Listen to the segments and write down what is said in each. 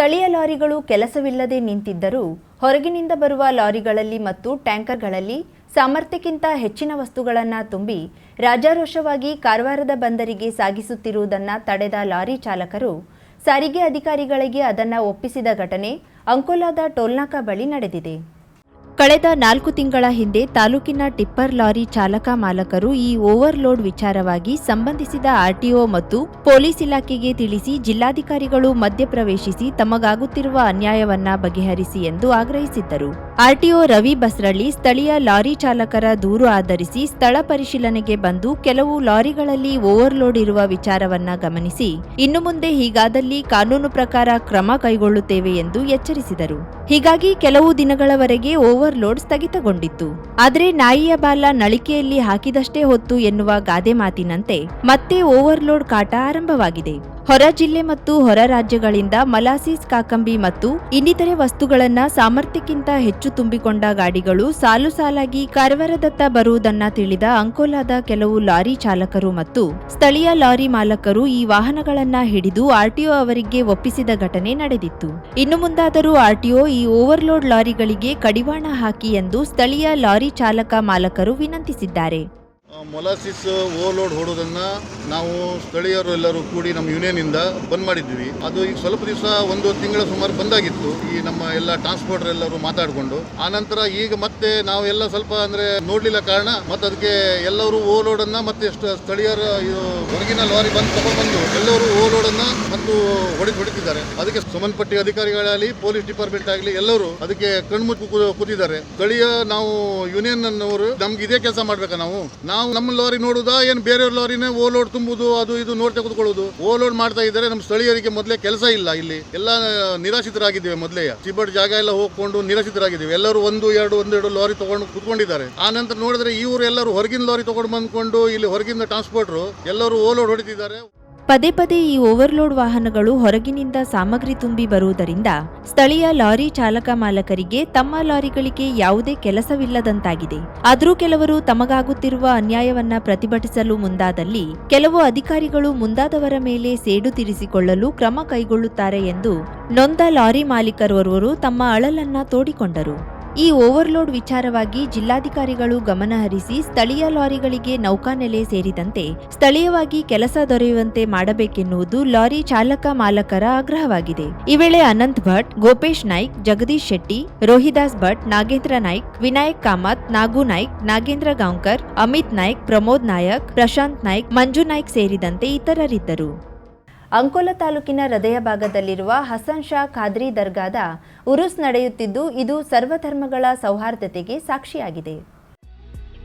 ಸ್ಥಳೀಯ ಲಾರಿಗಳು ಕೆಲಸವಿಲ್ಲದೆ ನಿಂತಿದ್ದರೂ ಹೊರಗಿನಿಂದ ಬರುವ ಲಾರಿಗಳಲ್ಲಿ ಮತ್ತು ಟ್ಯಾಂಕರ್ಗಳಲ್ಲಿ ಸಾಮರ್ಥ್ಯಕ್ಕಿಂತ ಹೆಚ್ಚಿನ ವಸ್ತುಗಳನ್ನು ತುಂಬಿ ರಾಜಾರೋಷವಾಗಿ ಕಾರವಾರದ ಬಂದರಿಗೆ ಸಾಗಿಸುತ್ತಿರುವುದನ್ನು ತಡೆದ ಲಾರಿ ಚಾಲಕರು ಸಾರಿಗೆ ಅಧಿಕಾರಿಗಳಿಗೆ ಅದನ್ನು ಒಪ್ಪಿಸಿದ ಘಟನೆ ಅಂಕೋಲಾದ ಟೋಲ್ನಾಕಾ ಬಳಿ ನಡೆದಿದೆ. ಕಳೆದ ನಾಲ್ಕು ತಿಂಗಳ ಹಿಂದೆ ತಾಲೂಕಿನ ಟಿಪ್ಪರ್ ಲಾರಿ ಚಾಲಕ ಮಾಲಕರು ಈ ಓವರ್ಲೋಡ್ ವಿಚಾರವಾಗಿ ಸಂಬಂಧಿಸಿದ ಆರ್ಟಿಒ ಮತ್ತು ಪೊಲೀಸ್ ಇಲಾಖೆಗೆ ತಿಳಿಸಿ ಜಿಲ್ಲಾಧಿಕಾರಿಗಳು ಮಧ್ಯಪ್ರವೇಶಿಸಿ ತಮಗಾಗುತ್ತಿರುವ ಅನ್ಯಾಯವನ್ನ ಬಗೆಹರಿಸಿ ಎಂದು ಆಗ್ರಹಿಸಿದ್ದರು. ಆರ್ಟಿಒ ರವಿ ಬಸ್ರಳ್ಳಿ ಸ್ಥಳೀಯ ಲಾರಿ ಚಾಲಕರ ದೂರು ಆಧರಿಸಿ ಸ್ಥಳ ಪರಿಶೀಲನೆಗೆ ಬಂದು ಕೆಲವು ಲಾರಿಗಳಲ್ಲಿ ಓವರ್ಲೋಡ್ ಇರುವ ವಿಚಾರವನ್ನ ಗಮನಿಸಿ, ಇನ್ನು ಮುಂದೆ ಹೀಗಾದಲ್ಲಿ ಕಾನೂನು ಪ್ರಕಾರ ಕ್ರಮ ಕೈಗೊಳ್ಳುತ್ತೇವೆ ಎಂದು ಎಚ್ಚರಿಸಿದರು. ಹೀಗಾಗಿ ಕೆಲವು ದಿನಗಳವರೆಗೆ ಓವರ್ಲೋಡ್ ಸ್ಥಗಿತಗೊಂಡಿತ್ತು. ಆದರೆ ನಾಯಿಯ ಬಾಲ ನಳಿಕೆಯಲ್ಲಿ ಹಾಕಿದಷ್ಟೇ ಹೊತ್ತು ಎನ್ನುವ ಗಾದೆ ಮಾತಿನಂತೆ ಮತ್ತೆ ಓವರ್ಲೋಡ್ ಕಾಟ ಆರಂಭವಾಗಿದೆ. ಹೊರ ಜಿಲ್ಲೆ ಮತ್ತು ಹೊರ ರಾಜ್ಯಗಳಿಂದ ಮಲಾಸಿಸ್, ಕಾಕಂಬಿ ಮತ್ತು ಇನ್ನಿತರೆ ವಸ್ತುಗಳನ್ನ ಸಾಮರ್ಥ್ಯಕ್ಕಿಂತ ಹೆಚ್ಚು ತುಂಬಿಕೊಂಡ ಗಾಡಿಗಳು ಸಾಲು ಸಾಲಾಗಿ ಕಾರವಾರದತ್ತ ಬರುವುದನ್ನ ತಿಳಿದ ಅಂಕೋಲಾದ ಕೆಲವು ಲಾರಿ ಚಾಲಕರು ಮತ್ತು ಸ್ಥಳೀಯ ಲಾರಿ ಮಾಲಕರು ಈ ವಾಹನಗಳನ್ನ ಹಿಡಿದು ಆರ್ಟಿಒ ಅವರಿಗೆ ಒಪ್ಪಿಸಿದ ಘಟನೆ ನಡೆದಿತ್ತು. ಇನ್ನು ಮುಂದಾದರೂ ಆರ್ಟಿಒ ಈ ಓವರ್ಲೋಡ್ ಲಾರಿಗಳಿಗೆ ಕಡಿವಾಣ ಹಾಕಿ ಎಂದು ಸ್ಥಳೀಯ ಲಾರಿ ಚಾಲಕ ಮಾಲಕರು ವಿನಂತಿಸಿದ್ದಾರೆ. ಮೊಲಾಸಿಸ್ ಓವರ್ಲೋಡ್ ಹೊಡೋದನ್ನ ನಾವು ಸ್ಥಳೀಯರು ಎಲ್ಲರೂ ಕೂಡಿ ನಮ್ಮ ಯೂನಿಯನ್ ಇಂದ ಬಂದ್ ಮಾಡಿದ್ವಿ. ಅದು ಈಗ ಸ್ವಲ್ಪ ದಿವಸ ಒಂದು ತಿಂಗಳ ಸುಮಾರು ಬಂದಾಗಿತ್ತು. ಈ ನಮ್ಮ ಎಲ್ಲ ಟ್ರಾನ್ಸ್ಪೋರ್ಟರ್ ಎಲ್ಲರೂ ಮಾತಾಡಿಕೊಂಡು. ಆನಂತರ ಈಗ ಮತ್ತೆ ನಾವೆಲ್ಲ ಸ್ವಲ್ಪ ಅಂದ್ರೆ ನೋಡ್ಲಿಲ್ಲ ಕಾರಣ ಮತ್ತೆ ಅದಕ್ಕೆ ಎಲ್ಲರೂ ಓವರ್ಲೋಡ್ ಅನ್ನ ಮತ್ತೆ ಸ್ಥಳೀಯರ ಹೊರಗಿನ ಲಾರಿ ಬಂದು ತಗೊಂಡ್ಬಂದು ಎಲ್ಲರೂ ಓವರ್ಲೋಡ್ ಅನ್ನ ಮತ್ತು ಹೊಡೆದು ಹೊಡಿತಿದ್ದಾರೆ. ಅದಕ್ಕೆ ಸಂಬಂಧಪಟ್ಟ ಅಧಿಕಾರಿಗಳಾಗಲಿ, ಪೊಲೀಸ್ ಡಿಪಾರ್ಟ್ಮೆಂಟ್ ಆಗಲಿ ಎಲ್ಲರೂ ಅದಕ್ಕೆ ಕಣ್ಮುಚ್ಚು ಮುಚ್ಚಿ ಕೂತಿದ್ದಾರೆ. ಸ್ಥಳೀಯ ನಾವು ಯೂನಿಯನ್ ಅನ್ನೋರು ನಮ್ಗೆ ಇದೇ ಕೆಲಸ ಮಾಡ್ಬೇಕಾ ನಾವು? ನಾವು ನಮ್ಮ ಲಾರಿ ನೋಡುದಾ? ಏನು ಬೇರೆಯವ್ರ ಲಾರಿನೇ ಓಲೋಡ್ ತುಂಬುದು, ಅದು ಇದು ನೋಡ್ ತೆಗೆದುಕೊಳ್ಳುದು? ಓಲೋಡ್ ಮಾಡ್ತಾ ಇದ್ದಾರೆ ನಮ್ಮ ಸ್ಥಳೀಯರಿಗೆ ಮೊದಲೇ ಕೆಲಸ ಇಲ್ಲ ಇಲ್ಲಿ. ಎಲ್ಲ ನಿರಾಶ್ರಿತರಾಗಿದ್ದೇವೆ ಮೊದಲೇ. ಚಿಬ್ಬಟ್ ಜಾಗ ಎಲ್ಲ ಹೋಗ್ಕೊಂಡು ನಿರಾಶ್ರಿತರಾಗಿದ್ದೇವೆ. ಎಲ್ಲರೂ ಒಂದು, ಎರಡು, ಒಂದೆರಡು ಲಾರಿ ತಗೊಂಡು ಕುತ್ಕೊಂಡಿದ್ದಾರೆ. ಆ ನಂತರ ನೋಡಿದ್ರೆ ಇವರು ಎಲ್ಲರೂ ಹೊರಗಿನ ಲಾರಿ ತಗೊಂಡು ಬಂದ್ಕೊಂಡು ಇಲ್ಲಿ ಹೊರಗಿನ ಟ್ರಾನ್ಸ್ಪೋರ್ಟರ್ ಎಲ್ಲರೂ ಓಲೋಡ್ ಹೊಡಿತಿದ್ದಾರೆ. ಪದೇ ಪದೇ ಈ ಓವರ್ಲೋಡ್ ವಾಹನಗಳು ಹೊರಗಿನಿಂದ ಸಾಮಗ್ರಿ ತುಂಬಿ ಬರುವುದರಿಂದ ಸ್ಥಳೀಯ ಲಾರಿ ಚಾಲಕ ಮಾಲಕರಿಗೆ ತಮ್ಮ ಲಾರಿಗಳಿಗೆ ಯಾವುದೇ ಕೆಲಸವಿಲ್ಲದಂತಾಗಿದೆ. ಆದರೂ ಕೆಲವರು ತಮಗಾಗುತ್ತಿರುವ ಅನ್ಯಾಯವನ್ನ ಪ್ರತಿಭಟಿಸಲು ಮುಂದಾದಲ್ಲಿ ಕೆಲವು ಅಧಿಕಾರಿಗಳು ಮುಂದಾದವರ ಮೇಲೆ ಸೇಡು ತೀರಿಸಿಕೊಳ್ಳಲು ಕ್ರಮ ಕೈಗೊಳ್ಳುತ್ತಾರೆ ಎಂದು ನೊಂದ ಲಾರಿ ಮಾಲೀಕರೋರ್ವರು ತಮ್ಮ ಅಳಲನ್ನ ತೋಡಿಕೊಂಡರು. ಈ ಓವರ್ಲೋಡ್ ವಿಚಾರವಾಗಿ ಜಿಲ್ಲಾಧಿಕಾರಿಗಳು ಗಮನಹರಿಸಿ ಸ್ಥಳೀಯ ಲಾರಿಗಳಿಗೆ ನೌಕಾನೆಲೆ ಸೇರಿದಂತೆ ಸ್ಥಳೀಯವಾಗಿ ಕೆಲಸ ದೊರೆಯುವಂತೆ ಮಾಡಬೇಕೆನ್ನುವುದು ಲಾರಿ ಚಾಲಕ ಮಾಲಕರ ಆಗ್ರಹವಾಗಿದೆ. ಈ ವೇಳೆ ಅನಂತ್ ಭಟ್, ಗೋಪೇಶ್ ನಾಯ್ಕ್, ಜಗದೀಶ್ ಶೆಟ್ಟಿ, ರೋಹಿದಾಸ್ ಭಟ್, ನಾಗೇಂದ್ರ ನಾಯ್ಕ್, ವಿನಾಯಕ್ ಕಾಮತ್, ನಾಗು ನಾಯ್ಕ್, ನಾಗೇಂದ್ರ ಗಾಂವ್ಕರ್, ಅಮಿತ್ ನಾಯ್ಕ್, ಪ್ರಮೋದ್ ನಾಯಕ್, ಪ್ರಶಾಂತ್ ನಾಯ್ಕ್, ಮಂಜು ನಾಯ್ಕ್ ಸೇರಿದಂತೆ ಇತರರಿದ್ದರು. ಅಂಕೋಲ ತಾಲೂಕಿನ ಹೃದಯ ಭಾಗದಲ್ಲಿರುವ ಹಸನ್ ಶಾ ಖಾದ್ರಿ ದರ್ಗಾದ ಉರುಸ್ ನಡೆಯುತ್ತಿದ್ದು, ಇದು ಸರ್ವಧರ್ಮಗಳ ಸೌಹಾರ್ದತೆಗೆ ಸಾಕ್ಷಿಯಾಗಿದೆ.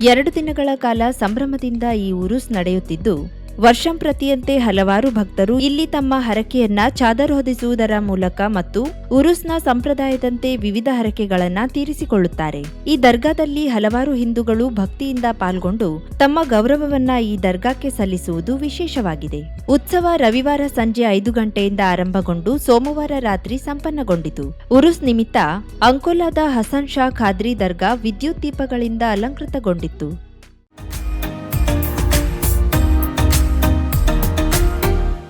ಎರಡು ದಿನಗಳ ಕಾಲ ಸಂಭ್ರಮದಿಂದ ಈ ಉರುಸ್ ನಡೆಯುತ್ತಿದ್ದು ವರ್ಷಂಪ್ರತಿಯಂತೆ ಹಲವಾರು ಭಕ್ತರು ಇಲ್ಲಿ ತಮ್ಮ ಹರಕೆಯನ್ನ ಚಾದರ್ ಹೊದಿಸುವುದರ ಮೂಲಕ ಮತ್ತು ಉರುಸ್ನ ಸಂಪ್ರದಾಯದಂತೆ ವಿವಿಧ ಹರಕೆಗಳನ್ನ ತೀರಿಸಿಕೊಳ್ಳುತ್ತಾರೆ. ಈ ದರ್ಗಾದಲ್ಲಿ ಹಲವಾರು ಹಿಂದೂಗಳು ಭಕ್ತಿಯಿಂದ ಪಾಲ್ಗೊಂಡು ತಮ್ಮ ಗೌರವವನ್ನ ಈ ದರ್ಗಾಕ್ಕೆ ಸಲ್ಲಿಸುವುದು ವಿಶೇಷವಾಗಿದೆ. ಉತ್ಸವ ರವಿವಾರ ಸಂಜೆ ಐದು ಗಂಟೆಯಿಂದ ಆರಂಭಗೊಂಡು ಸೋಮವಾರ ರಾತ್ರಿ ಸಂಪನ್ನಗೊಂಡಿತು. ಉರುಸ್ ನಿಮಿತ್ತ ಅಂಕೋಲಾದ ಹಸನ್ ಶಾ ಖಾದ್ರಿ ದರ್ಗಾ ವಿದ್ಯುತ್ ದೀಪಗಳಿಂದ ಅಲಂಕೃತಗೊಂಡಿತ್ತು.